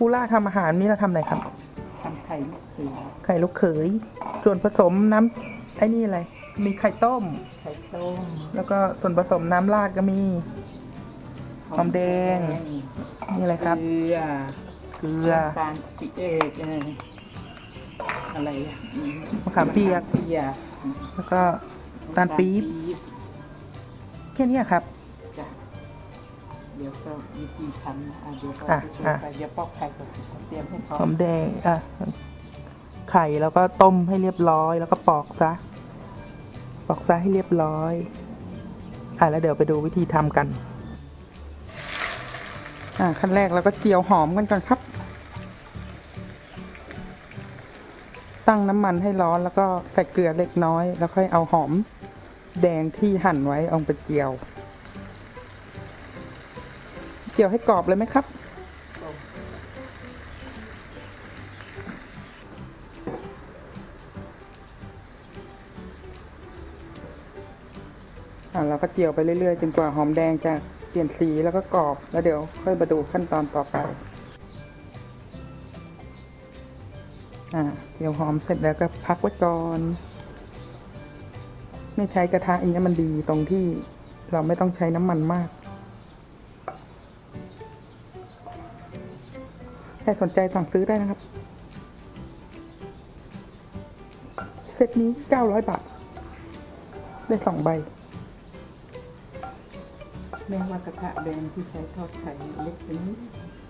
คูล่าทำอาหารนี่เราทำอะไรครับทำไข่ลูกเขือไข่ลูกเขย ส่วนผสมน้ำไอ้นี่อะไร มีไข่ต้ม ไข่ต้มแล้วก็ส่วนผสมน้ำราดก็มี หอมแดง นี่อะไรครับ เกลือเกลือน้ำตาลปีเอกเอออะไรอะอืมมะขามเปียกมะขามเปียกแล้วก็ตาลปี๊บแค่เนี้ยครับจ้ะ เดี๋ยวก็วิธีทำนะอะเดี๋ยวก็อะจะช่วยอะไปเดี๋ยวปอกไข่ก่อนเตรียมให้พร้อหอมมแดงอะไข่แล้วก็ต้มให้เรียบร้อย แล้วก็ปอกซะปอกซะให้เรียบร้อย อะแล้วเดี๋ยวไปดูวิธีทำกัน อะขั้นแรกเราก็เจียวหอมกันก่อนครับ ตั้งน้ำมันให้ร้อนแล้วก็ใส่เกลือเล็กน้อย แล้วค่อยเอาหอม แดงที่หั่นไว้เอาไปเจียว เจียวให้กรอบเลยไหมครับอ่าเราก็เจียวไปเรื่อยๆจนกว่าหอมแดงจะเปลี่ยนสีแล้วก็กรอบ แล้วเดี๋ยวค่อยมาดูขั้นตอนต่อไป อ่าเจียวหอมเสร็จแล้วก็พักไว้ก่อน ไม่ใช้กระทะอันนี้มันดีตรงที่เราไม่ต้องใช้น้ำมันมาก ครสนใจสั่งซื้อได้นะครับ เซตนี้เก้าร้อยบาท ได้สองใบ แม้ว่ากระทะแดงที่ใช้ทอดไข่เล็กไปนิด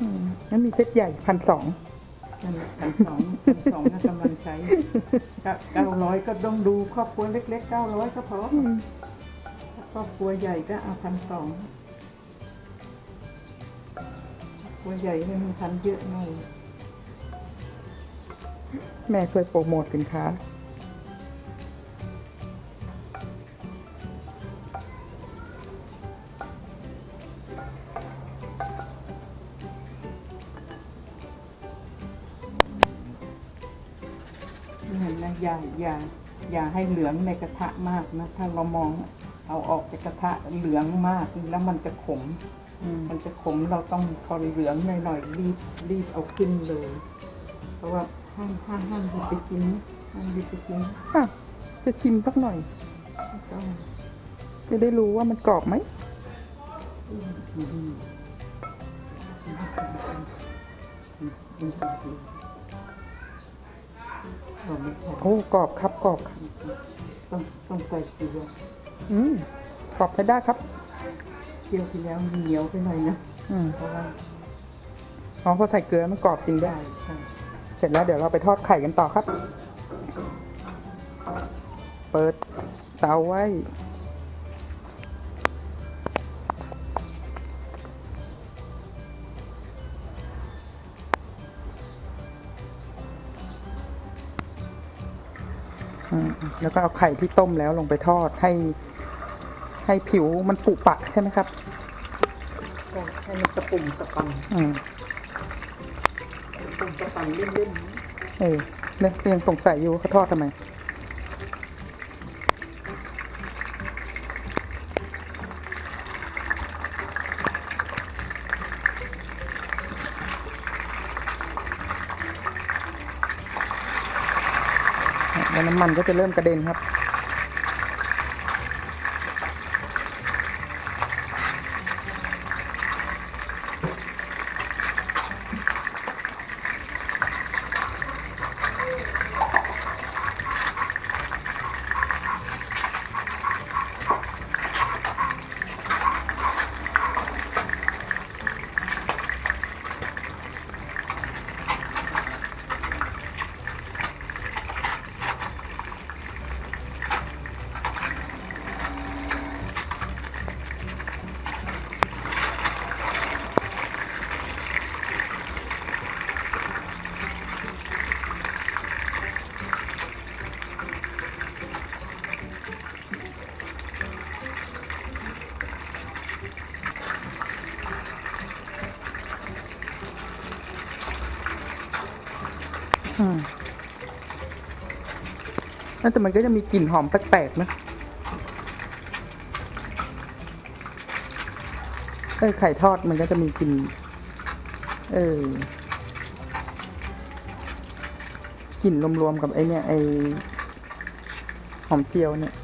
อืมนั้นมีเซตใหญ่พันสอง นั่นแหละพันสองพันสองน่ากำลังใช้เก้าร้อยก็ต้องดูครอบครัวเล็กๆเก้าร้อยก็พอถ้าครอบครัวใหญ่ก็เอาพันสอง ครอบครัวใหญ่เนี่ยมันพันเยอะหน่อยแม่ช่วยโปรโมทสินค้า เห็นนะอย่าอย่าอย่าให้เหลืองในกระทะมากนะ ถ้าเรามองเอาออกจากกระทะเหลืองมาก แล้วมันจะขมอื มมันจะขมเราต้องพอเหลืองหน่อยๆรีบรีบเอาขึ้นเลย เพราะว่าห้ามห้ามห้ามหยิบไปกินนะห้ามหยิบไปกินอะจะชิมสักหน่อยต้องจะได้รู้ว่ามันกรอบไหมดีดีดีดีเราไม่ใช่โอ้กรอบครับกรอบครับต้องต้องใส่เกลืออืมกรอบใช้ได้ครับ เคี่ยวที่แล้วเหนียวไปหน่อยนะ อืมเพราะว่าอ๋อพอใส่เกลือมันกรอบจริงด้วได้ยใช่เสร็จแล้วเดี๋ยวเราไปทอดไข่กันต่อครับ เปิดเตาไว้ อืมแล้วก็เอาไข่ที่ต้มแล้วลงไปทอดให้ ให้ผิวมันปุปะใช่ไหมครับก็ให้มันกระปุ่มกระปังอืมกระปุ่มกระปังเล่นๆนะเออเนี่ยยังสงสัยอยู่ว่าเขาทอดทำไมแล้วน้ำมันก็จะเริ่มกระเด็นครับ อืมแต่มันก็จะมีกลิ่นหอมแปลกๆนะเออไข่ทอดมันก็จะมีกลิ่น เออกลิ่นรวมๆกับไอเนี่ยไอหอมเจียวเนี่ย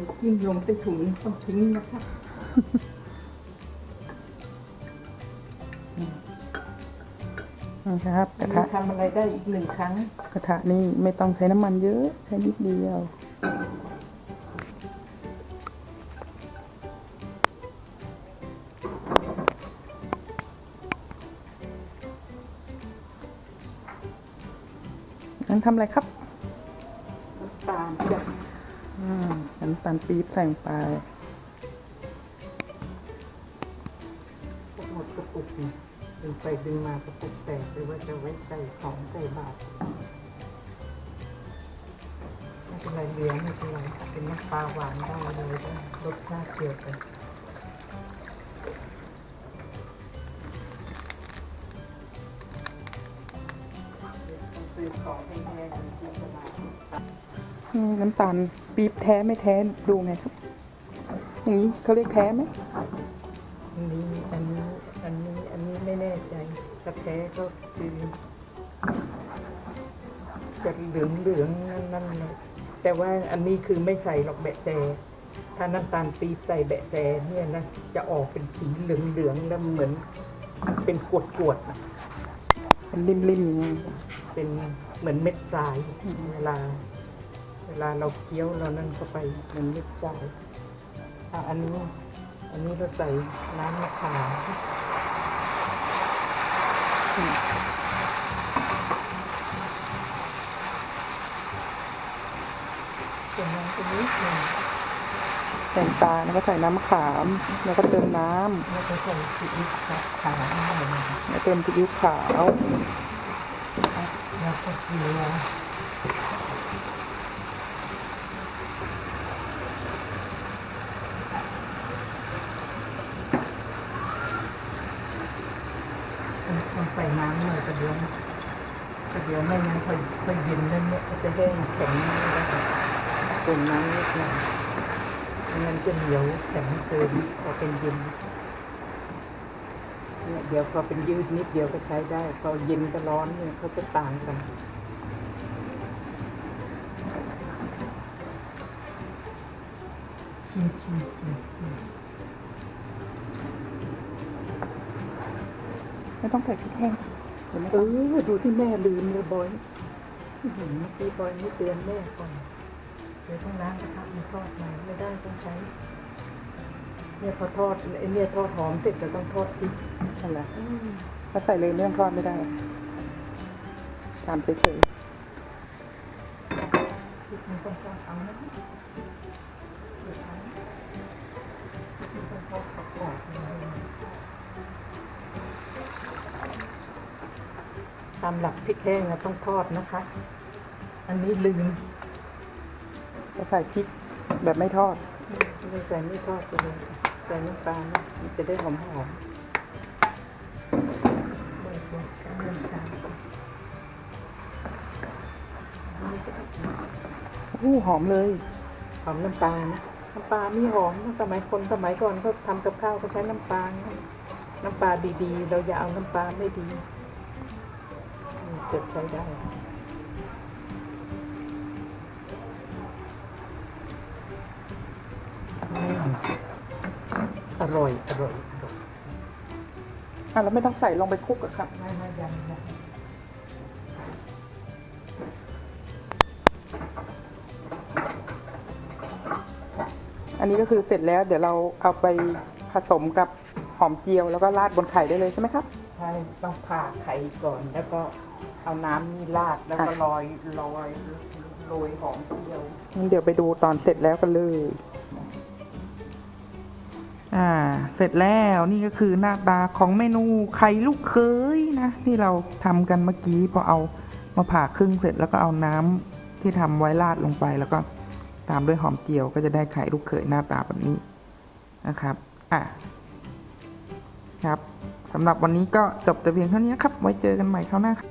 ดี๋ยวกิ้งลงใต้ถุงต้องทิ้งนะคะนะครับ กระทะทำอะไรได้อีกหนึ่งครั้ง กระทะนี่ไม่ต้องใช้น้ำมันเยอะใช้นิดเดียวนั่นทำอะไรครับ น้ำตาลปี๊บใส่ลงไปหมดกระปุกนี่ดึงไปดึงมากระปุกแตกหรือว่าจะไว้ใส่ของใส่บาตรไม่เป็นไรเหลี้ยงไม่เป็นไรเป็นน้ำปลาหวานได้เลยรสชาติเดียวกัน น้ำตาลปี๊บแท้ไม่แท้ดูไงครับ อย่างนี้เขาเรียกแท้ไหมอันนี้อันนี้อันนี้อันนี้ไม่แน่ใจกระแท้ก็คือจะเหลืองเหลืองๆนั่นนั่นเลยแต่ว่าอันนี้คือไม่ใส่หรอกแบะแซถ้าน้ำตาลปี๊บใส่แบะแซเนี่ยนะจะออกเป็นสีเหลืองเหลืองๆแล้วเหมือนเป็นกวดกวดๆน่ะเป็นริมๆอย่างนี้เป็นเหมือนเม็ดทรายเวลา เวลาเราเคี้ยวเรานั่นเข้าไปเหมือนเม็ดทรายอะอันนี้ อันนี้เราใส่น้ำมะขามส่วนน้ำตรงนี้หนึ่งใส่น้ำตาลแล้วก็ใส่น้ำมะขาม แล้วก็เติมน้ำแล้วก็ใส่ซีอิ๊วขาวหน่อยหนึงแล้วเติมซีอิ๊วขาว แล้วก็เกลือต้องใส่น้ำหน่อยกระเดียวกระเดียวไม่งั้นค่อยค่อยเย็นแล้วเนี่ยจะแห้งแข็งไม่ได้ต้มน้ำนิดหน่อยไม่งั้นจะเหนียวแข็งเกินพอเป็นเย็นเนี่ยเดี๋ยวพอเป็นยืดนิดเดียวก็ใช้ได้พอเย็นก็ร้อนเนี่ยเขาจะต่างกันชิชิมชิมชิมไม่ต้องใส่พริกแห้ง เห็นไหมเออดูที่แม่ลืมเลยบอยอื้อหือเมื่อกี้บอยไม่เตือนแม่ก่อนเดี๋ยวต้องล้างกระทะมาทอดใหม่ไม่ได้ต้องใช้ เนี่ยพอทอดไอ้เนี่ยทอดหอมเสร็จจะต้องทอดพริกนั่นแหละถ้าใส่เลยเรื่องทอดไม่ได้ตามเฉยพริกมันต้องทอดเอานะเดี๋ยวเอาพริกมันต้องทอดกรอบๆเลยตามหลักพริกแห้งนะต้องทอดนะคะ อันนี้ลืมๆก็ใส่พริกแบบไม่ทอดไม่ใส่ไม่ทอดไปเลยใส่น้ำตาลนะมันจะได้หอมหอมเบิกเบิกกันน้ำตาลอู้หอมเลย หอมน้ำปลานะน้ำปลามีหอมสมัยคนสมัยก่อนก็ทำกับข้าวก็ใช้น้ำปลานะน้ำปลาดีๆ เราอย่าเอาน้ำปลาไม่ดีอืม เก็บใช้ได้อร่อยอร่อยอะแล้วไม่ต้องใส่ลงไปคลุกกับครับไม่ไม่ยังยังอันนี้ก็คือเสร็จแล้วเดี๋ยวเราเอาไปผสมกับหอมเจียวแล้วก็ราดบนไข่ได้เลยใช่ไหมครับ ใช่ ต้องผ่าไข่ก่อนแล้วก็ เอาน้ำนี่ราดแล้วก็ค่ะลอยลอยโรยหอมเจียวงั้นเดี๋ยวไปดูตอนเสร็จแล้วกันเลย อ่า เสร็จแล้วนี่ก็คือหน้าตาของเมนูไข่ลูกเขยนะ ที่เราทำกันเมื่อกี้พอเอามาผ่าครึ่งเสร็จแล้วก็เอาน้ำที่ทำไว้ราดลงไปแล้วก็ตามด้วยหอมเจียวก็จะได้ไข่ลูกเขยหน้าตาแบบนี้นะครับ อะ ครับสำหรับวันนี้ก็จบแต่เพียงเท่านี้ครับ ไว้เจอกันใหม่คราวหน้าครับ